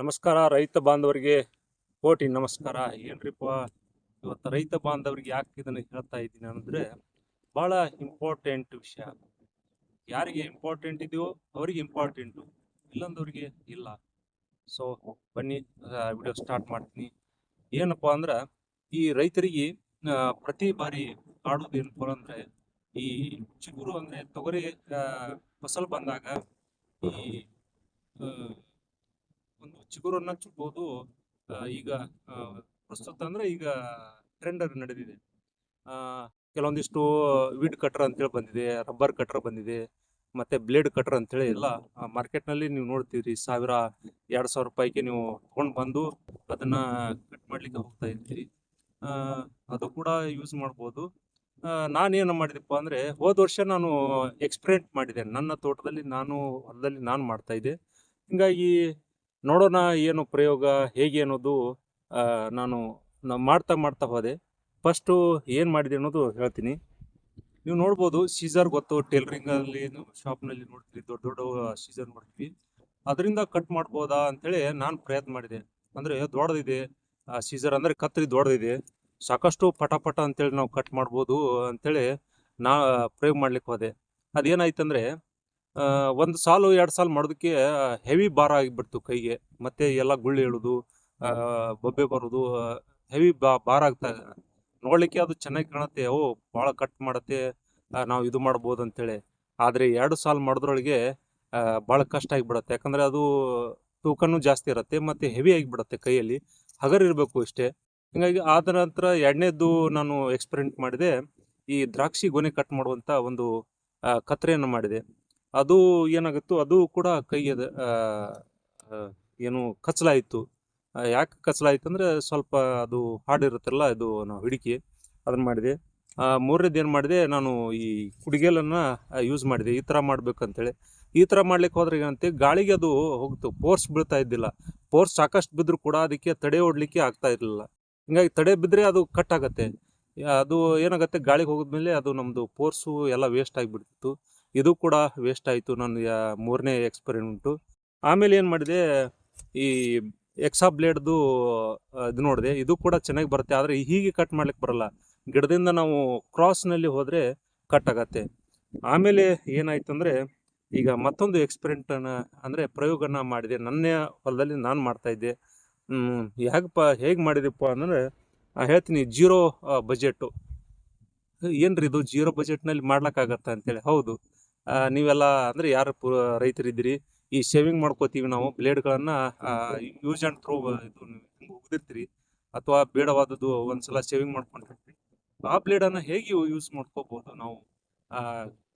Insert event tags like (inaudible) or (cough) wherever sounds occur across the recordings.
ನಮಸ್ಕಾರ, ರೈತ ಬಾಂಧವರಿಗೆ. ಕೋಟಿ ನಮಸ್ಕಾರ. ಏನ್ರಿಪ್ಪ, ಇವತ್ತು ರೈತ ಬಾಂಧವರಿಗೆ ಯಾಕೆ ಇದನ್ನು ಹೇಳ್ತಾ ಇದ್ದೀನಿ ಅಂದರೆ ಭಾಳ ಇಂಪಾರ್ಟೆಂಟ್ ವಿಷಯ. ಯಾರಿಗೆ ಇಂಪಾರ್ಟೆಂಟ್ ಇದೆಯೋ ಅವರಿಗೆ ಇಂಪಾರ್ಟೆಂಟು ಇಲ್ಲಂದವ್ರಿಗೆ ಇಲ್ಲ. ಸೊ ಬನ್ನಿ ವಿಡಿಯೋ ಸ್ಟಾರ್ಟ್ ಮಾಡ್ತೀನಿ. ಏನಪ್ಪ ಅಂದ್ರೆ, ಈ ರೈತರಿಗೆ ಪ್ರತಿ ಬಾರಿ ಕಾಡೋದು ಏನಪ್ಪ ಅಂದ್ರೆ, ಈ ಚಿಗುರು ಅಂದ್ರೆ ತೊಗರಿ ಫಸಲು ಬಂದಾಗ ಈ ಒಂದು ಚಿಗುರನ್ನ ಚುಟ್ಟೋದು ಈಗ ಪ್ರಸ್ತುತ ಅಂದ್ರೆ ಈಗ ಟ್ರೆಂಡ್ ನಡೆದಿದೆ. ಕೆಲವೊಂದಿಷ್ಟು ವಿಡ್ ಕಟ್ರ್ ಅಂತೇಳಿ ಬಂದಿದೆ ರಬ್ಬರ್ ಕಟ್ರ್ ಬಂದಿದೆ ಮತ್ತೆ ಬ್ಲೇಡ್ ಕಟ್ರ್ ಅಂತೇಳಿ ಎಲ್ಲ ಮಾರ್ಕೆಟ್ನಲ್ಲಿ ನೀವು ನೋಡ್ತೀರಿ ಸಾವಿರ ಎರಡು ಸಾವಿರ ರೂಪಾಯಿಗೆ ನೀವು ತೊಗೊಂಡು ಬಂದು ಅದನ್ನ ಕಟ್ ಮಾಡ್ಲಿಕ್ಕೆ ಹೋಗ್ತಾ ಆ, ಅದು ಕೂಡ ಯೂಸ್ ಮಾಡ್ಬೋದು. ನಾನೇನು ಮಾಡಿದೆಪ್ಪ ಅಂದ್ರೆ ಹೋದ ವರ್ಷ ನಾನು ಎಕ್ಸ್ಪೆರಿಮೆಂಟ್ ಮಾಡಿದೆ. ನನ್ನ ತೋಟದಲ್ಲಿ ನಾನು ಹೊಲದಲ್ಲಿ ನಾನು ಮಾಡ್ತಾ ಇದ್ದೆ. ಹಿಂಗಾಗಿ ನೋಡೋಣ ಏನು ಪ್ರಯೋಗ ಹೇಗೆ ಅನ್ನೋದು ನಾನು ಮಾಡ್ತಾ ಮಾಡ್ತಾ ಹೋದೆ. ಫಸ್ಟು ಏನು ಮಾಡಿದೆ ಅನ್ನೋದು ಹೇಳ್ತೀನಿ. ನೀವು ನೋಡ್ಬೋದು ಸೀಸರ್ ಗೊತ್ತು ಟೇಲರಿಂಗಲ್ಲಿ ಶಾಪ್ನಲ್ಲಿ ನೋಡ್ತೀವಿ ದೊಡ್ಡ ದೊಡ್ಡ ಸೀಸರ್ ನೋಡ್ತೀವಿ. ಅದರಿಂದ ಕಟ್ ಮಾಡ್ಬೋದಾ ಅಂತೇಳಿ ನಾನು ಪ್ರಯತ್ನ ಮಾಡಿದೆ. ಅಂದರೆ ದೊಡ್ಡದಿದೆ ಸೀಸರ್ ಅಂದರೆ ಕತ್ತರಿ ದೊಡ್ಡದಿದೆ. ಸಾಕಷ್ಟು ಪಟ ಪಟ ಅಂತೇಳಿ ನಾವು ಕಟ್ ಮಾಡ್ಬೋದು ಅಂತೇಳಿ ನಾ ಪ್ರಯೋಗ ಮಾಡ್ಲಿಕ್ಕೆ ಹೋದೆ. ಅದೇನಾಯ್ತಂದ್ರೆ ಆ, ಒಂದು ಸಾಲು, ಎರಡು ಸಾಲು ಮಾಡೋದಕ್ಕೆ ಹೆವಿ ಭಾರ ಆಗಿಬಿಡ್ತು ಕೈಗೆ. ಮತ್ತೆ ಎಲ್ಲ ಗುಳ್ಳಿ ಹೇಳೋದು ಬೊಬ್ಬೆ ಬರೋದು ಹೆವಿ ಬಾ, ಭಾರ ಆಗ್ತಾ ನೋಡ್ಲಿಕ್ಕೆ ಅದು ಚೆನ್ನಾಗಿ ಕಾಣುತ್ತೆ. ಓ, ಭಾಳ ಕಟ್ ಮಾಡತ್ತೆ. ನಾವು ಇದು ಮಾಡ್ಬೋದು ಅಂತೇಳಿ. ಆದರೆ ಎರಡು ಸಾಲು ಮಾಡಿದ್ರೊಳಗೆ ಭಾಳ ಕಷ್ಟ ಆಗಿಬಿಡತ್ತೆ. ಯಾಕಂದ್ರೆ ಅದು ತೂಕನೂ ಜಾಸ್ತಿ ಇರುತ್ತೆ, ಮತ್ತೆ ಹೆವಿ ಆಗಿಬಿಡತ್ತೆ ಕೈಯಲ್ಲಿ. ಹಗರ್ ಇರಬೇಕು ಇಷ್ಟೇ. ಹಿಂಗಾಗಿ ಆದ ನಂತರ ಎರಡನೇದ್ದು ನಾನು ಎಕ್ಸ್ಪೆರಿಮೆಂಟ್ ಮಾಡಿದೆ. ಈ ದ್ರಾಕ್ಷಿ ಗೊನೆ ಕಟ್ ಮಾಡುವಂಥ ಒಂದು ಕತ್ರೆಯನ್ನು ಮಾಡಿದೆ. ಅದು ಏನಾಗುತ್ತೋ ಅದು ಕೂಡ ಕೈಯದ ಏನು ಕಚ್ಚಲಾಯಿತು. ಯಾಕೆ ಕಚ್ಚಲಾಯಿತು ಅಂದರೆ ಸ್ವಲ್ಪ ಅದು ಹಾಡಿರುತ್ತಲ್ಲ, ಇದು ನಾವು ಹಿಡಿಕೆ, ಅದನ್ನು ಮಾಡಿದೆ. ಮೂರನೇದು ಏನು ಮಾಡಿದೆ, ನಾನು ಈ ಕುಡಿಗೆಲನ್ನು ಯೂಸ್ ಮಾಡಿದೆ. ಈ ಥರ ಮಾಡ್ಬೇಕಂತೇಳಿ. ಈ ಥರ ಮಾಡ್ಲಿಕ್ಕೆ ಹೋದ್ರೆ ಏನಂತೆ, ಗಾಳಿಗೆ ಅದು ಹೋಗ್ತು. ಫೋರ್ಸ್ ಬೀಳ್ತಾ ಇದ್ದಿಲ್ಲ. ಫೋರ್ಸ್ ಸಾಕಷ್ಟು ಬಿದ್ದರೂ ಕೂಡ ಅದಕ್ಕೆ ತಡೆ ಓಡಲಿಕ್ಕೆ ಆಗ್ತಾ ಇರಲಿಲ್ಲ. ಹಿಂಗಾಗಿ ತಡೆ ಬಿದ್ದರೆ ಅದು ಕಟ್ ಆಗುತ್ತೆ. ಅದು ಏನಾಗುತ್ತೆ, ಗಾಳಿಗೆ ಹೋಗಿದ್ಮೇಲೆ ಅದು ನಮ್ಮದು ಫೋರ್ಸು ಎಲ್ಲ ವೇಸ್ಟ್ ಆಗಿಬಿಡ್ತಿತ್ತು. ಇದು ಕೂಡ ವೇಸ್ಟ್ ಆಯಿತು. ನನ್ನ ಮೂರನೇ ಎಕ್ಸ್ಪೆರಿಮೆಂಟು ಆಮೇಲೆ ಏನು ಮಾಡಿದೆ, ಈ ಎಕ್ಸಾ ಬ್ಲೇಡ್ದು ಇದು ನೋಡಿದೆ. ಇದು ಕೂಡ ಚೆನ್ನಾಗಿ ಬರುತ್ತೆ. ಆದರೆ ಹೀಗೆ ಕಟ್ ಮಾಡ್ಲಿಕ್ಕೆ ಬರಲ್ಲ. ಗಿಡದಿಂದ ನಾವು ಕ್ರಾಸ್ನಲ್ಲಿ ಹೋದರೆ ಕಟ್ ಆಗತ್ತೆ. ಆಮೇಲೆ ಏನಾಯ್ತು ಅಂದರೆ, ಈಗ ಮತ್ತೊಂದು ಎಕ್ಸ್ಪೆರಿಮೆಂಟನ್ನು ಅಂದರೆ ಪ್ರಯೋಗನ ಮಾಡಿದೆ. ನನ್ನ ಹೊಲದಲ್ಲಿ ನಾನು ಮಾಡ್ತಾಯಿದ್ದೆ ಹೇಗಪ್ಪ ಹೇಗೆ ಮಾಡಿದೆಪ್ಪ ಅಂದರೆ ಹೇಳ್ತೀನಿ. ಜೀರೋ ಏನು ರೀ ಇದು? ಜೀರೋ ಬಜೆಟ್ನಲ್ಲಿ ಮಾಡ್ಲಿಕ್ಕಾಗತ್ತಾ ಅಂತೇಳಿ. ಹೌದು. ನೀವೆಲ್ಲ ಅಂದರೆ ಯಾರು ಪು, ರೈತರಿದ್ದೀರಿ? ಈ ಶೇವಿಂಗ್ ಮಾಡ್ಕೋತೀವಿ ನಾವು ಬ್ಲೇಡ್ಗಳನ್ನು ಯೂಸ್ ಆ್ಯಂಡ್ ಥ್ರೋ ಇದು ನೀವು ಉಗ್ದಿರ್ತೀರಿ ಅಥವಾ ಬೇಡವಾದದ್ದು ಒಂದ್ಸಲ ಶೇವಿಂಗ್ ಮಾಡ್ಕೊಂಡಿರ್ತೀರಿ ಆ ಬ್ಲೇಡನ್ನು ಹೇಗೆ ಯೂಸ್ ಮಾಡ್ಕೋಬೋದು ನಾವು?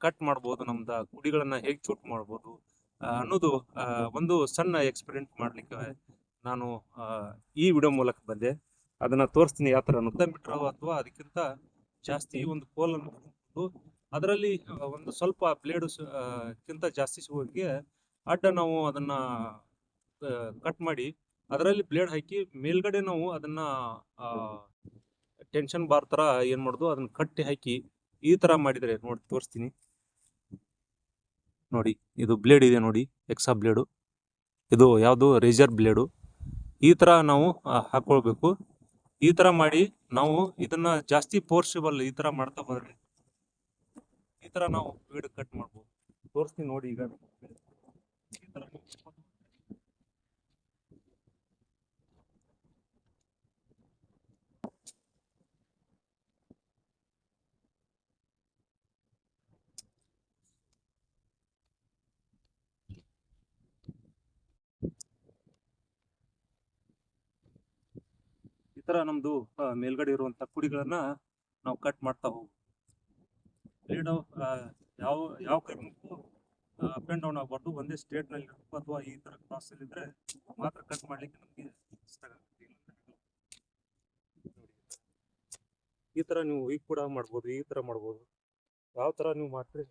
ಕಟ್ ಮಾಡ್ಬೋದು ನಮ್ದು ಕುಡಿಗಳನ್ನು ಹೇಗೆ ಚೂಟ್ ಮಾಡ್ಬೋದು? ಅನ್ನೋದು ಒಂದು ಸಣ್ಣ ಎಕ್ಸ್ಪೆರಿಮೆಂಟ್ ಮಾಡಲಿಕ್ಕೆ ನಾನು ಈ ವಿಡಿಯೋ ಮೂಲಕ ಬಂದೆ. ಅದನ್ನು ತೋರಿಸ್ತೀನಿ ಯಾವ ಥರ ಮೀಟ್ರ್ ಅಥವಾ ಅದಕ್ಕಿಂತ ಜಾಸ್ತಿ ಒಂದು ಕೋಲನ್ನು ಅದರಲ್ಲಿ ಒಂದು ಸ್ವಲ್ಪ ಬ್ಲೇಡು ಕಿಂತ ಜಾಸ್ತಿ ಸಿಗೋರಿಗೆ ಅಡ್ಡ ನಾವು ಅದನ್ನ ಕಟ್ ಮಾಡಿ ಅದರಲ್ಲಿ ಬ್ಲೇಡ್ ಹಾಕಿ ಮೇಲ್ಗಡೆ ನಾವು ಅದನ್ನ ಟೆನ್ಷನ್ ಬಾರ್ ತರ ಏನು ಮಾಡೋದು, ಅದನ್ನ ಕಟ್ಟಿ ಹಾಕಿ ಈ ತರ ಮಾಡಿದ್ರೆ ನೋಡಿ, ತೋರಿಸ್ತೀನಿ. ನೋಡಿ, ಇದು ಬ್ಲೇಡ್ ಇದೆ ನೋಡಿ ಎಕ್ಸಾ ಬ್ಲೇಡು ಇದು ಯಾವುದು? ರೇಜರ್ ಬ್ಲೇಡು ಈ ತರ ನಾವು ಹಾಕೊಳ್ಬೇಕು. ಈ ತರ ಮಾಡಿ ನಾವು ಇದನ್ನ ಜಾಸ್ತಿ ಫೋರ್ಸಿಬಲ್ ಈ ತರ ಮಾಡ್ತಾ ಬಂದ್ರೆ ಥರ ನಾವು ವೀಡಿಯೋ ಕಟ್ ಮಾಡ್ಬೋದು. ತೋರಿಸ್ತೀನಿ ನೋಡಿ ಈಗ. ಈ ತರ ನಮ್ಮದು ಮೇಲ್ಗಡೆ ಇರುವಂತ ಕುಡಿಗಳನ್ನ ನಾವು ಕಟ್ ಮಾಡ್ತಾ ಹೋಗ್ಬೋದು. ಬ್ಲೇಡು ಯಾವ ಯಾವ ಕಾರಣಕ್ಕೂ ಅಪ್ ಆ್ಯಂಡ್ ಡೌನ್ ಆಗಬಾರ್ದು. ಒಂದೇ ಸ್ಟೇಟ್ನಲ್ಲಿ ಇರಬೇಕು ಅಥವಾ ಈ ಥರ ಕ್ರಾಸಲ್ಲಿ ಇದ್ದರೆ ಮಾತ್ರ ಕಟ್ ಮಾಡಲಿಕ್ಕೆ ನಮಗೆ ಇಷ್ಟ ಆಗುತ್ತೆ. ಈ ಥರ ನೀವು ಈಗ ಕೂಡ ಮಾಡ್ಬೋದು, ಈ ಥರ ಮಾಡ್ಬೋದು. ಯಾವ ಥರ ನೀವು ಮಾಡಿದ್ರೆ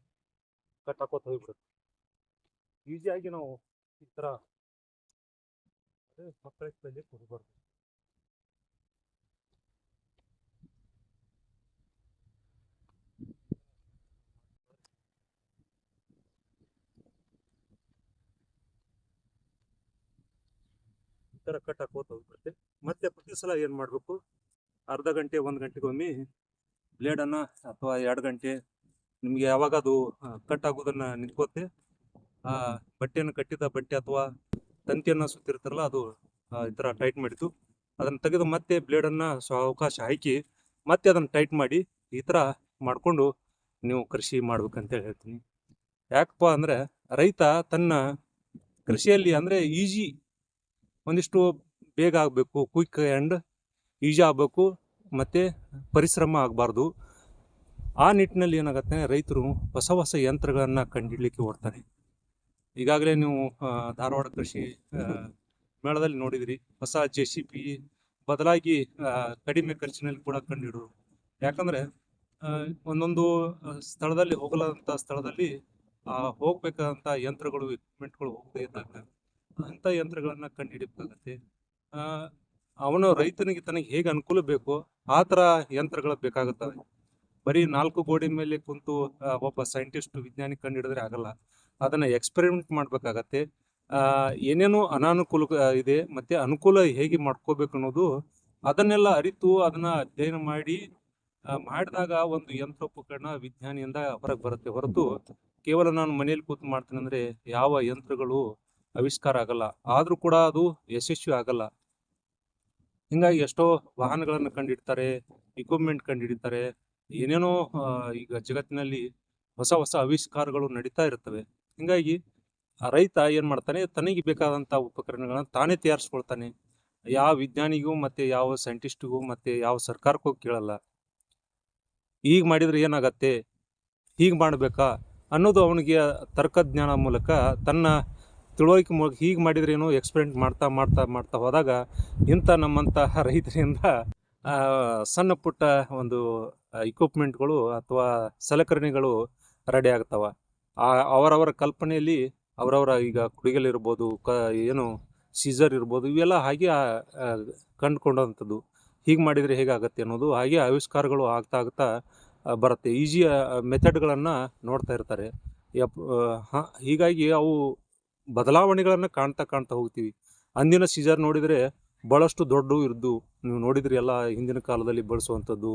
ಕಟ್ ಹಾಕೋತ ಹೋಗ್ಬಿಡುತ್ತೆ ಈಸಿಯಾಗಿ ನಾವು ಈ ಥರ ಮಕ್ಕಳ ಕೈಲಿ ಕೊಡಬಾರ್ದು ಥರ ಕಟ್ ಹಾಕೋತ ಹೋಗ್ಬಿಡುತ್ತೆ. ಮತ್ತೆ ಪ್ರತಿ ಸಲ ಏನು ಮಾಡಬೇಕು? ಅರ್ಧ ಗಂಟೆ, ಒಂದು ಗಂಟೆಗೊಮ್ಮೆ ಬ್ಲೇಡನ್ನು ಅಥವಾ ಎರಡು ಗಂಟೆ ನಿಮಗೆ ಯಾವಾಗ ಅದು ಕಟ್ ಆಗೋದನ್ನು ನಿಂತ್ಕೋತೆ ಆ, ಬಟ್ಟೆಯನ್ನು ಕಟ್ಟಿದ ಬಟ್ಟೆ ಅಥವಾ ತಂತಿಯನ್ನು ಸುತ್ತಿರ್ತಾರಲ್ಲ ಅದು ಈ ಥರ ಟೈಟ್ ಮಾಡಿತು ಅದನ್ನು ತೆಗೆದು ಮತ್ತೆ ಬ್ಲೇಡನ್ನು ಅವಕಾಶ ಹಾಕಿ ಮತ್ತೆ ಅದನ್ನು ಟೈಟ್ ಮಾಡಿ ಈ ಥರ ಮಾಡಿಕೊಂಡು ನೀವು ಕೃಷಿ ಮಾಡ್ಬೇಕಂತೇಳಿ ಹೇಳ್ತೀನಿ. ಯಾಕಪ್ಪ ಅಂದರೆ ರೈತ ತನ್ನ ಕೃಷಿಯಲ್ಲಿ ಅಂದರೆ ಈಜಿ ಒಂದಿಷ್ಟು ಬೇಗ ಆಗಬೇಕು ಕ್ವಿಕ್ ಆ್ಯಂಡ್ ಈಜಿ ಆಗಬೇಕು, ಮತ್ತು ಪರಿಶ್ರಮ ಆಗಬಾರ್ದು. ಆ ನಿಟ್ಟಿನಲ್ಲಿ ಏನಾಗುತ್ತೆ, ರೈತರು ಹೊಸ ಹೊಸ ಯಂತ್ರಗಳನ್ನು ಕಂಡಿಡ್ಲಿಕ್ಕೆ ಓಡ್ತಾರೆ. ಈಗಾಗಲೇ ನೀವು ಧಾರವಾಡ ಕೃಷಿ ಮೇಳದಲ್ಲಿ ನೋಡಿದಿರಿ. ಹೊಸ ಜೆ ಸಿ ಪಿ ಬದಲಾಗಿ ಕಡಿಮೆ ಖರ್ಚಿನಲ್ಲಿ ಕೂಡ ಕಂಡುಹಿಡಿದ್ರು ಯಾಕಂದರೆ ಒಂದೊಂದು ಸ್ಥಳದಲ್ಲಿ ಹೋಗಲಾದಂಥ ಸ್ಥಳದಲ್ಲಿ ಹೋಗ್ಬೇಕಾದಂಥ ಯಂತ್ರಗಳು ಎಕ್ವಿಪ್ಮೆಂಟ್ಗಳು ಹೋಗದೇ ಇದ್ದಾಗ ಅಂಥ ಯಂತ್ರಗಳನ್ನು ಕಂಡುಹಿಡಿಬೇಕಾಗತ್ತೆ. ಅವನು ರೈತನಿಗೆ ತನಗೆ ಹೇಗೆ ಅನುಕೂಲ ಬೇಕೋ ಆ ಥರ ಯಂತ್ರಗಳು ಬೇಕಾಗುತ್ತವೆ. ಬರೀ ನಾಲ್ಕು ಗೋಡೆ ಮೇಲೆ ಕುಂತು ಒಬ್ಬ ಸೈಂಟಿಸ್ಟ್ ವಿಜ್ಞಾನಿ ಕಂಡುಹಿಡಿದ್ರೆ ಆಗಲ್ಲ. ಅದನ್ನು ಎಕ್ಸ್ಪೆರಿಮೆಂಟ್ ಮಾಡಬೇಕಾಗತ್ತೆ. ಏನೇನೋ ಅನಾನುಕೂಲ ಇದೆ, ಮತ್ತೆ ಅನುಕೂಲ ಹೇಗೆ ಮಾಡ್ಕೋಬೇಕು ಅನ್ನೋದು ಅದನ್ನೆಲ್ಲ ಅರಿತು ಅದನ್ನ ಅಧ್ಯಯನ ಮಾಡಿ ಮಾಡಿದಾಗ ಒಂದು ಯಂತ್ರೋಪಕರಣ ವಿಜ್ಞಾನಿಯಿಂದ ಹೊರಗೆ ಬರುತ್ತೆ ಹೊರತು ಕೇವಲ ನಾನು ಮನೆಯಲ್ಲಿ ಕೂತು ಮಾಡ್ತೀನಿ ಅಂದ್ರೆ ಯಾವ ಯಂತ್ರಗಳು ಆವಿಷ್ಕಾರ ಆಗಲ್ಲ. ಆದರೂ ಕೂಡ ಅದು ಯಶಸ್ವಿ ಆಗಲ್ಲ. ಹಿಂಗಾಗಿ ಎಷ್ಟೋ ವಾಹನಗಳನ್ನು ಕಂಡಿಡ್ತಾರೆ ಇಕ್ವಿಪ್ಮೆಂಟ್ ಕಂಡುಹಿಡಿತಾರೆ ಏನೇನೋ ಈಗ ಜಗತ್ತಿನಲ್ಲಿ ಹೊಸ ಹೊಸ ಆವಿಷ್ಕಾರಗಳು ನಡೀತಾ ಇರ್ತವೆ. ಹಿಂಗಾಗಿ ರೈತ ಏನು ಮಾಡ್ತಾನೆ, ತನಗೆ ಬೇಕಾದಂಥ ಉಪಕರಣಗಳನ್ನ ತಾನೇ ತಯಾರಿಸ್ಕೊಳ್ತಾನೆ. ಯಾವ ವಿಜ್ಞಾನಿಗೂ ಮತ್ತೆ ಯಾವ ಸೈಂಟಿಸ್ಟ್ಗೂ ಮತ್ತೆ ಯಾವ ಸರ್ಕಾರಕ್ಕೂ ಕೇಳಲ್ಲ. ಈಗ ಮಾಡಿದ್ರೆ ಏನಾಗತ್ತೆ? ಹೀಗೆ ಮಾಡಬೇಕಾ ಅನ್ನೋದು ಅವನಿಗೆ ತರ್ಕಜ್ಞಾನ ಮೂಲಕ ತನ್ನ ತಿಳುವಳಿಕೆ ಮೂಲಕ ಹೀಗೆ ಮಾಡಿದ್ರೇನು ಎಕ್ಸ್ಪೆರಿಮೆಂಟ್ ಮಾಡ್ತಾ ಮಾಡ್ತಾ ಮಾಡ್ತಾ ಹೋದಾಗ ಇಂಥ ನಮ್ಮಂತಹ (laughs) ರೈತರಿಂದ ಸಣ್ಣ ಪುಟ್ಟ ಒಂದು ಇಕ್ವಿಪ್ಮೆಂಟ್ಗಳು ಅಥವಾ ಸಲಕರಣೆಗಳು ರೆಡಿ ಆಗ್ತವೆ. ಆ, ಅವರವರ ಕಲ್ಪನೆಯಲ್ಲಿ ಅವರವರ ಈಗ ಕುಡಿಗಲಿರ್ಬೋದು ಕ, ಏನು ಸೀಸರ್ ಇರ್ಬೋದು, ಇವೆಲ್ಲ ಹಾಗೆ ಕಂಡುಕೊಂಡಂಥದ್ದು. ಹೀಗೆ ಮಾಡಿದರೆ ಹೇಗಾಗತ್ತೆ ಅನ್ನೋದು ಹಾಗೆ ಆವಿಷ್ಕಾರಗಳು ಆಗ್ತಾ ಆಗ್ತಾ ಬರುತ್ತೆ. ಈಜಿ ಮೆಥಡ್ಗಳನ್ನು ನೋಡ್ತಾ ಇರ್ತಾರೆ. ಯಪ್ ಹೀಗಾಗಿ ಅವು ಬದಲಾವಣೆಗಳನ್ನು ಕಾಣ್ತಾ ಕಾಣ್ತಾ ಹೋಗ್ತೀವಿ. ಅಂದಿನ ಸೀಸರ್ ನೋಡಿದರೆ ಭಾಳಷ್ಟು ದೊಡ್ಡ ಇರ್ದು, ನೀವು ನೋಡಿದ್ರಿ ಎಲ್ಲ ಹಿಂದಿನ ಕಾಲದಲ್ಲಿ ಬಳಸುವಂಥದ್ದು.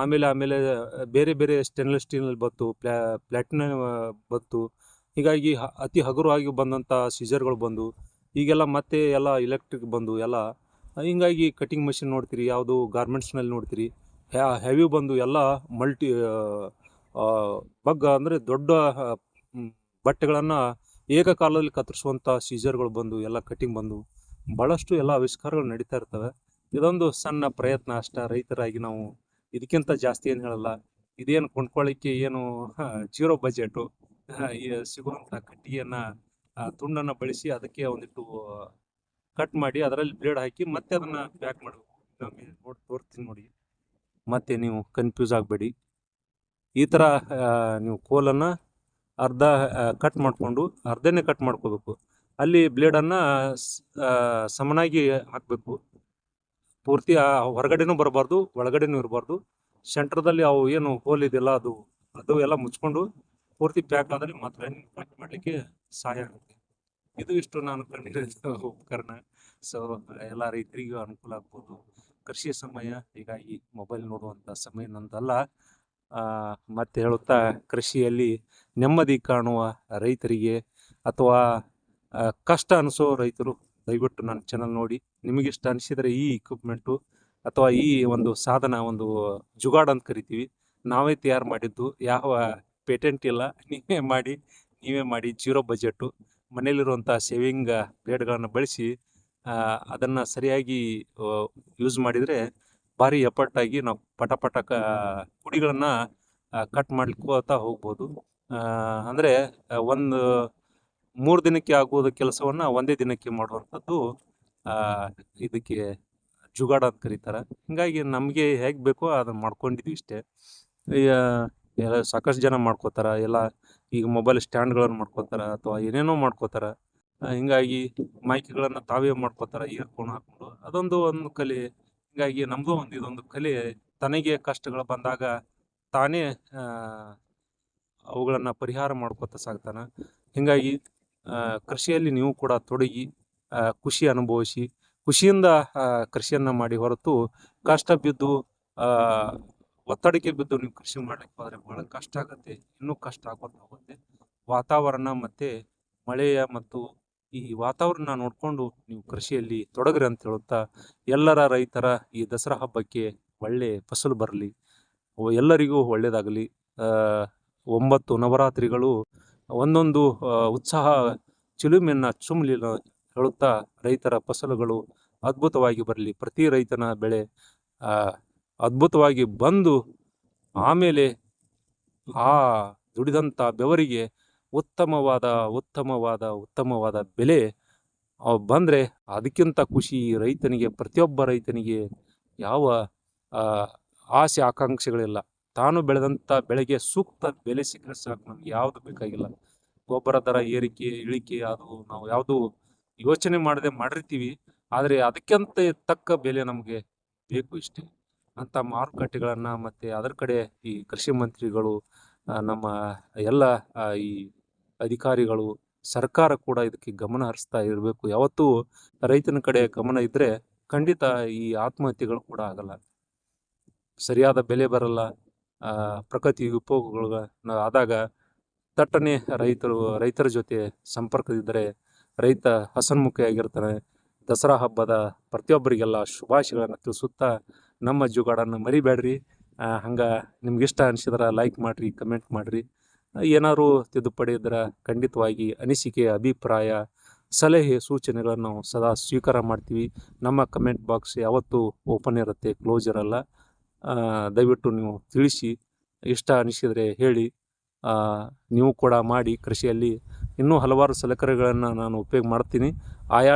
ಆಮೇಲೆ ಆಮೇಲೆ ಬೇರೆ ಬೇರೆ ಸ್ಟೇನ್ಲೆಸ್ ಸ್ಟೀಲ್ನಲ್ಲಿ ಬತ್ತು ಪ್ಲ್ಯಾ ಪ್ಲಾಟಿನ ಬತ್ತು ಹೀಗಾಗಿ ಅತಿ ಹಗುರವಾಗಿ ಬಂದಂಥ ಸೀಸರ್ಗಳು ಬಂದು, ಈಗೆಲ್ಲ ಮತ್ತೆ ಎಲ್ಲ ಎಲೆಕ್ಟ್ರಿಕ್ ಬಂದು, ಎಲ್ಲ, ಹೀಗಾಗಿ ಕಟಿಂಗ್ ಮಷಿನ್ ನೋಡ್ತೀರಿ, ಯಾವುದು ಗಾರ್ಮೆಂಟ್ಸ್ನಲ್ಲಿ ನೋಡ್ತೀರಿ ಹೆವಿ ಬಂದು ಎಲ್ಲ ಮಲ್ಟಿ ಬಗ್ಗ ಅಂದರೆ ದೊಡ್ಡ ಬಟ್ಟೆಗಳನ್ನು ಏಕಕಾಲದಲ್ಲಿ ಕತ್ತರಿಸುವಂಥ ಸೀಜರ್ಗಳು ಬಂದು, ಎಲ್ಲ ಕಟ್ಟಿಂಗ್ ಬಂದು ಭಾಳಷ್ಟು ಎಲ್ಲ ಆವಿಷ್ಕಾರಗಳು ನಡೀತಾ ಇರ್ತವೆ. ಇದೊಂದು ಸಣ್ಣ ಪ್ರಯತ್ನ ಅಷ್ಟ. ರೈತರಾಗಿ ನಾವು ಇದಕ್ಕಿಂತ ಜಾಸ್ತಿ ಏನು ಹೇಳಲ್ಲ. ಇದೇನು ಕೊಂಡ್ಕೊಳ್ಳಿಕ್ಕೆ ಏನು ಜೀರೋ ಬಜೆಟು. ಸಿಗುವಂಥ ಕಟ್ಟಿಗೆಯನ್ನು ತುಂಡನ್ನು ಬಳಸಿ ಅದಕ್ಕೆ ಒಂದಿಟ್ಟು ಕಟ್ ಮಾಡಿ ಅದರಲ್ಲಿ ಬ್ಲೇಡ್ ಹಾಕಿ ಮತ್ತೆ ಅದನ್ನು ಪ್ಯಾಕ್ ಮಾಡಬೇಕು ನೋಡಿ ತೋರ್ತೀನಿ ನೋಡಿ. ಮತ್ತೆ ನೀವು ಕನ್ಫ್ಯೂಸ್ ಆಗಬೇಡಿ. ಈ ಥರ ನೀವು ಕೋಲನ್ನು ಅರ್ಧ ಕಟ್ ಮಾಡಿಕೊಂಡು ಅರ್ಧನೇ ಕಟ್ ಮಾಡ್ಕೋಬೇಕು. ಅಲ್ಲಿ ಬ್ಲೇಡನ್ನು ಸಮನಾಗಿ ಹಾಕಬೇಕು. ಪೂರ್ತಿ ಹೊರಗಡೆನೂ ಬರಬಾರ್ದು, ಒಳಗಡೆನೂ ಇರಬಾರ್ದು. ಸೆಂಟ್ರದಲ್ಲಿ ಅವು ಏನು ಹೋಲ್ ಇದೆಯಲ್ಲ ಅದು ಅದು ಎಲ್ಲ ಮುಚ್ಕೊಂಡು ಪೂರ್ತಿ ಪ್ಯಾಕ್ ಆದರೆ ಮಾತ್ರ ಕಟ್ ಮಾಡಲಿಕ್ಕೆ ಸಹಾಯ ಆಗುತ್ತೆ. ಇದು ಇಷ್ಟು ನಾನು ಕಂಡಿರೋ ಉಪಕರಣ. ಸೊ ಎಲ್ಲ ರೈತರಿಗೂ ಅನುಕೂಲ ಆಗ್ಬೋದು. ಕೃಷಿ ಸಮಯ ಹೀಗಾಗಿ ಮೊಬೈಲ್ ನೋಡುವಂಥ ಸಮಯ ನಂದಲ್ಲ. ಮತ್ತೆ ಹೇಳುತ್ತಾ, ಕೃಷಿಯಲ್ಲಿ ನೆಮ್ಮದಿ ಕಾಣುವ ರೈತರಿಗೆ ಅಥವಾ ಕಷ್ಟ ಅನಿಸೋ ರೈತರು, ದಯವಿಟ್ಟು ನನ್ನ ಚಾನಲ್ ನೋಡಿ. ನಿಮಗಿಷ್ಟ ಅನಿಸಿದರೆ ಈ ಇಕ್ವಿಪ್ಮೆಂಟು ಅಥವಾ ಈ ಒಂದು ಸಾಧನ, ಒಂದು ಜುಗಾಡ್ ಅಂತ ಕರಿತೀವಿ. ನಾವೇ ತಯಾರು ಮಾಡಿದ್ದು. ಯಾವ ಪೇಟೆಂಟ್ ಇಲ್ಲ. ನೀವೇ ಮಾಡಿ ನೀವೇ ಮಾಡಿ, ಜೀರೋ ಬಜೆಟು ಮನೆಯಲ್ಲಿರುವಂಥ ಸೇವಿಂಗ್ ಪ್ಲೇಟ್ಗಳನ್ನು ಬಳಸಿ ಅದನ್ನು ಸರಿಯಾಗಿ ಯೂಸ್ ಮಾಡಿದರೆ ಭಾರಿ ಎಫರ್ಟಾಗಿ ನಾವು ಪಟ ಪಟ ಕ ಕುಡಿಗಳನ್ನು ಕಟ್ ಮಾಡ್ಕೋತಾ ಹೋಗ್ಬೋದು ಅಂದರೆ ಒಂದು ಮೂರು ದಿನಕ್ಕೆ ಆಗುವ ಕೆಲಸವನ್ನು ಒಂದೇ ದಿನಕ್ಕೆ ಮಾಡುವಂಥದ್ದು ಇದಕ್ಕೆ ಜುಗಾಡ ಅಂತ ಕರೀತಾರೆ. ಹಿಂಗಾಗಿ ನಮಗೆ ಹೇಗೆ ಬೇಕೋ ಅದನ್ನು ಮಾಡ್ಕೊಂಡಿದ್ವಿ ಇಷ್ಟೇ ಎಲ್ಲ ಸಾಕಷ್ಟು ಜನ ಮಾಡ್ಕೋತಾರೆ, ಎಲ್ಲ ಈಗ ಮೊಬೈಲ್ ಸ್ಟ್ಯಾಂಡ್ಗಳನ್ನು ಮಾಡ್ಕೋತಾರೆ, ಅಥವಾ ಏನೇನೋ ಮಾಡ್ಕೋತಾರೆ. ಹಿಂಗಾಗಿ ಮೈಕ್ಗಳನ್ನು ತಾವೇ ಮಾಡ್ಕೋತಾರೆ ಇಯರ್ಫೋನ್ ಹಾಕ್ಕೊಂಡು ಅದೊಂದು ಒಂದು ಕಲೆ. ಹಿಂಗಾಗಿ ನಮಗೂ ಒಂದು ಇದೊಂದು ಕಲೆ, ತನಗೆ ಕಷ್ಟಗಳು ಬಂದಾಗ ತಾನೇ ಅವುಗಳನ್ನು ಪರಿಹಾರ ಮಾಡ್ಕೊತ ಸಾಗ್ತಾನೆ. ಹೀಗಾಗಿ ಕೃಷಿಯಲ್ಲಿ ನೀವು ಕೂಡ ತೊಡಗಿ ಖುಷಿ ಅನುಭವಿಸಿ, ಖುಷಿಯಿಂದ ಕೃಷಿಯನ್ನು ಮಾಡಿ ಹೊರತು ಕಷ್ಟ ಬಿದ್ದು ಒತ್ತಡಕ್ಕೆ ಬಿದ್ದು ನೀವು ಕೃಷಿ ಮಾಡಲಿಕ್ಕೆ ಹೋದರೆ ಬಹಳ ಕಷ್ಟ ಆಗುತ್ತೆ. ಇನ್ನೂ ಕಷ್ಟ ಆಗೋದು ಹೋಗುತ್ತೆ ವಾತಾವರಣ ಮತ್ತೆ ಮಳೆಯ ಮತ್ತು ಈ ವಾತಾವರಣ ನೋಡಿಕೊಂಡು ನೀವು ಕೃಷಿಯಲ್ಲಿ ತೊಡಗ್ರಿ ಅಂತ ಹೇಳುತ್ತಾ, ಎಲ್ಲರ ರೈತರ ಈ ದಸರಾ ಹಬ್ಬಕ್ಕೆ ಒಳ್ಳೆ ಫಸಲು ಬರಲಿ ಎಲ್ಲರಿಗೂ ಒಳ್ಳೆಯದಾಗಲಿ ಒಂಬತ್ತು ನವರಾತ್ರಿಗಳು ಒಂದೊಂದು ಉತ್ಸಾಹ ಚಿಲುಮೆಯನ್ನು ಚುಮ್ಲಿ ಹೇಳುತ್ತಾ ರೈತರ ಫಸಲುಗಳು ಅದ್ಭುತವಾಗಿ ಬರಲಿ. ಪ್ರತಿ ರೈತನ ಬೆಳೆ ಅದ್ಭುತವಾಗಿ ಬಂದು ಆಮೇಲೆ ಆ ದುಡಿದಂಥ ಬೆವರಿಗೆ ಉತ್ತಮವಾದ ಉತ್ತಮವಾದ ಉತ್ತಮವಾದ ಬೆಲೆ ಬಂದರೆ ಅದಕ್ಕಿಂತ ಖುಷಿ ರೈತನಿಗೆ, ಪ್ರತಿಯೊಬ್ಬ ರೈತನಿಗೆ ಯಾವ ಆಸೆ, ಆಕಾಂಕ್ಷೆಗಳಿಲ್ಲ. ತಾನು ಬೆಳೆದಂಥ ಬೆಳೆಗೆ ಸೂಕ್ತ ಬೆಲೆ ಸಿಕ್ಕರೆ ಸಾಕು, ನಮ್ಗೆ ಯಾವುದು ಬೇಕಾಗಿಲ್ಲ. ಗೊಬ್ಬರ ದರ, ಏರಿಕೆ, ಇಳಿಕೆ ಅದು ನಾವು ಯಾವುದು ಯೋಚನೆ ಮಾಡದೆ ಮಾಡಿರ್ತೀವಿ. ಆದರೆ ಅದಕ್ಕಿಂತ ತಕ್ಕ ಬೆಲೆ ನಮಗೆ ಬೇಕು ಇಷ್ಟೇ. ಅಂತ ಮಾರುಕಟ್ಟೆಗಳನ್ನು ಮತ್ತು ಅದರ ಕಡೆ ಈ ಕೃಷಿ ಮಂತ್ರಿಗಳು ನಮ್ಮ ಎಲ್ಲ ಈ ಅಧಿಕಾರಿಗಳು, ಸರ್ಕಾರ ಕೂಡ ಇದಕ್ಕೆ ಗಮನ ಹರಿಸ್ತಾ ಇರಬೇಕು. ಯಾವತ್ತೂ ರೈತನ ಕಡೆ ಗಮನ ಇದ್ದರೆ ಖಂಡಿತ ಈ ಆತ್ಮಹತ್ಯೆಗಳು ಕೂಡ ಆಗಲ್ಲ. ಸರಿಯಾದ ಬೆಲೆ ಬರಲ್ಲ. ಪ್ರಕೃತಿ ವಿಕೋಪಗಳು ಆದಾಗ ತಟ್ಟನೆ ರೈತರು, ರೈತರ ಜೊತೆ ಸಂಪರ್ಕದಿದ್ದರೆ ರೈತ ಹಸನ್ಮುಖಿಯಾಗಿರ್ತಾನೆ ದಸರಾ ಹಬ್ಬದ ಪ್ರತಿಯೊಬ್ಬರಿಗೆಲ್ಲ ಶುಭಾಶಯಗಳನ್ನು ತಿಳಿಸುತ್ತಾ ನಮ್ಮ ಜುಗಾಡನ್ನು ಮರಿಬೇಡ್ರಿ. ಹಂಗೆ ನಿಮ್ಗೆ ಇಷ್ಟ ಅನಿಸಿದ್ರೆ ಲೈಕ್ ಮಾಡಿರಿ ಕಮೆಂಟ್ ಮಾಡಿರಿ. ಏನಾದ್ರು ತಿದ್ದುಪಡಿ ಇದ್ರೆ ಖಂಡಿತವಾಗಿ ಅನಿಸಿಕೆ, ಅಭಿಪ್ರಾಯ, ಸಲಹೆ, ಸೂಚನೆಗಳನ್ನು ಸದಾ ಸ್ವೀಕಾರ ಮಾಡ್ತೀವಿ. ನಮ್ಮ ಕಮೆಂಟ್ ಬಾಕ್ಸ್ ಯಾವತ್ತೂ ಓಪನ್ ಇರುತ್ತೆ ಕ್ಲೋಸ್ ಇರಲ್ಲ. ದಯವಿಟ್ಟು ನೀವು ತಿಳಿಸಿ, ಇಷ್ಟ ಅನಿಸಿದರೆ ಹೇಳಿ. ನೀವು ಕೂಡ ಮಾಡಿ ಕೃಷಿಯಲ್ಲಿ ಇನ್ನೂ ಹಲವಾರು ಸಲಕರಣೆಗಳನ್ನು ನಾನು ಉಪಯೋಗ ಮಾಡ್ತೀನಿ. ಆಯಾ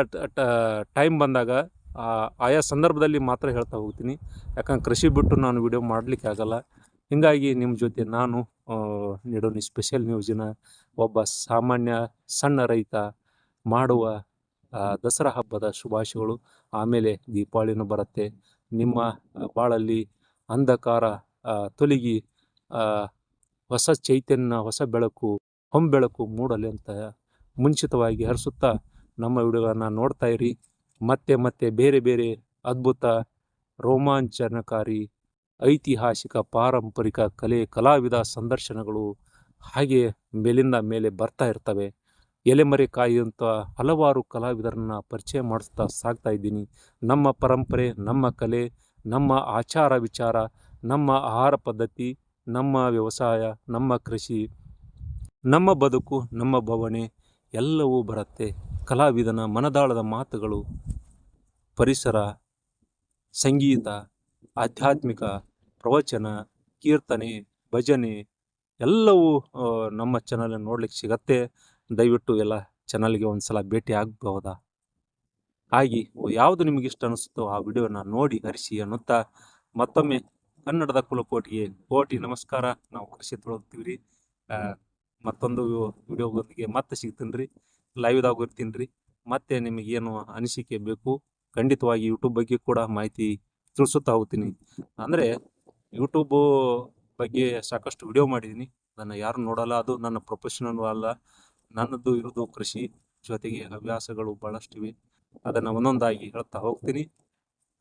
ಟೈಮ್ ಬಂದಾಗ ಆಯಾ ಸಂದರ್ಭದಲ್ಲಿ ಮಾತ್ರ ಹೇಳ್ತಾ ಹೋಗ್ತೀನಿ. ಯಾಕಂದ್ರೆ ಕೃಷಿ ಬಿಟ್ಟು ನಾನು ವಿಡಿಯೋ ಮಾಡಲಿಕ್ಕೆ ಆಗಲ್ಲ. ಹೀಗಾಗಿ ನಿಮ್ಮ ಜೊತೆ ನಾನು ನೆಡೋನಿ ಸ್ಪೆಷಲ್ ನ್ಯೂಸಿನ ಒಬ್ಬ ಸಾಮಾನ್ಯ ಸಣ್ಣ ರೈತ ಮಾಡುವ ದಸರಾ ಹಬ್ಬದ ಶುಭಾಶಯಗಳು. ಆಮೇಲೆ ದೀಪಾವಳಿನೂ ಬರುತ್ತೆ. ನಿಮ್ಮ ಬಾಳಲ್ಲಿ ಅಂಧಕಾರ ತೊಲಗಿ ಹೊಸ ಚೈತನ್ಯ ಹೊಸ ಬೆಳಕು, ಹೊಂಬೆಳಕು ಮೂಡಲಿ ಅಂತ ಮುಂಚಿತವಾಗಿ ಹರಿಸುತ್ತಾ ನಮ್ಮ ವಿಡಿಯೋಗಳನ್ನು ನೋಡ್ತಾ ಇರಿ. ಮತ್ತೆ ಮತ್ತೆ ಬೇರೆ ಬೇರೆ ಅದ್ಭುತ, ರೋಮಾಂಚನಕಾರಿ ಐತಿಹಾಸಿಕ ಪಾರಂಪರಿಕ ಕಲೆ, ಕಲಾವಿದ ಸಂದರ್ಶನಗಳು ಹಾಗೆ ಮೇಲಿಂದ ಮೇಲೆ ಬರ್ತಾ ಇರ್ತವೆ. ಎಲೆಮರೆ ಕಾಯುವಂಥ ಹಲವಾರು ಕಲಾವಿದರನ್ನು ಪರಿಚಯ ಮಾಡಿಸ್ತಾ ಸಾಗ್ತಾ ಇದ್ದೀನಿ. ನಮ್ಮ ಪರಂಪರೆ, ನಮ್ಮ ಕಲೆ, ನಮ್ಮ ಆಚಾರ ವಿಚಾರ, ನಮ್ಮ ಆಹಾರ ಪದ್ಧತಿ, ನಮ್ಮ ವ್ಯವಸಾಯ, ನಮ್ಮ ಕೃಷಿ, ನಮ್ಮ ಬದುಕು, ನಮ್ಮ ಭವನೆ ಎಲ್ಲವೂ ಬರುತ್ತೆ. ಕಲಾವಿದನ ಮನದಾಳದ ಮಾತುಗಳು, ಪರಿಸರ, ಸಂಗೀತ ಆಧ್ಯಾತ್ಮಿಕ ಪ್ರವಚನ, ಕೀರ್ತನೆ, ಭಜನೆ ಎಲ್ಲವೂ ನಮ್ಮ ಚಾನಲ್ ನೋಡ್ಲಿಕ್ಕೆ ಸಿಗತ್ತೆ. ದಯವಿಟ್ಟು ಎಲ್ಲ ಚಾನಲ್ಗೆ ಒಂದು ಸಲ ಭೇಟಿ ಆಗಬಹುದಾ? ಹಾಗೆ, ಯಾವುದು ನಿಮಗೆ ಇಷ್ಟ ಅನಿಸುತ್ತೋ ಆ ವಿಡಿಯೋನ ನೋಡಿ ಹರಿಸಿ ಅನ್ನುತ್ತಾ ಮತ್ತೊಮ್ಮೆ ಕನ್ನಡದ ಕುಲಕೋಟಿಗೆ ಕೋಟಿ ನಮಸ್ಕಾರ. ನಾವು ಕೃಷಿ ತೊಳಗ್ತೀವಿ ರೀ ಮತ್ತೊಂದು ವಿಡಿಯೋದೊಂದಿಗೆ ಮತ್ತೆ ಸಿಗ್ತೀನಿ ರೀ ಲೈವ್ದಾಗ ಇರ್ತೀನಿ ರೀ ಮತ್ತೆ ನಿಮಗೇನು ಅನಿಸಿಕೆ ಬೇಕು, ಖಂಡಿತವಾಗಿ ಯೂಟ್ಯೂಬ್ ಬಗ್ಗೆ ಕೂಡ ಮಾಹಿತಿ ತಿಳಿಸುತ್ತಾ ಹೋಗ್ತೀನಿ. ಅಂದರೆ ಯೂಟ್ಯೂಬು ಬಗ್ಗೆ ಸಾಕಷ್ಟು ವಿಡಿಯೋ ಮಾಡಿದ್ದೀನಿ ನನ್ನ ಯಾರು ನೋಡಲ್ಲ, ಅದು ನನ್ನ ಪ್ರೊಫೆಷನಲ್ ಅಲ್ಲ. ನನ್ನದು ಇರೋದು ಕೃಷಿ. ಜೊತೆಗೆ ಹವ್ಯಾಸಗಳು ಭಾಳಷ್ಟಿವೆ ಅದನ್ನು ಒಂದೊಂದಾಗಿ ಹೇಳ್ತಾ ಹೋಗ್ತೀನಿ.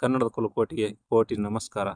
ಕನ್ನಡದ ಕುಲಕೋಟಿಗೆ ಕೋಟಿ ನಮಸ್ಕಾರ.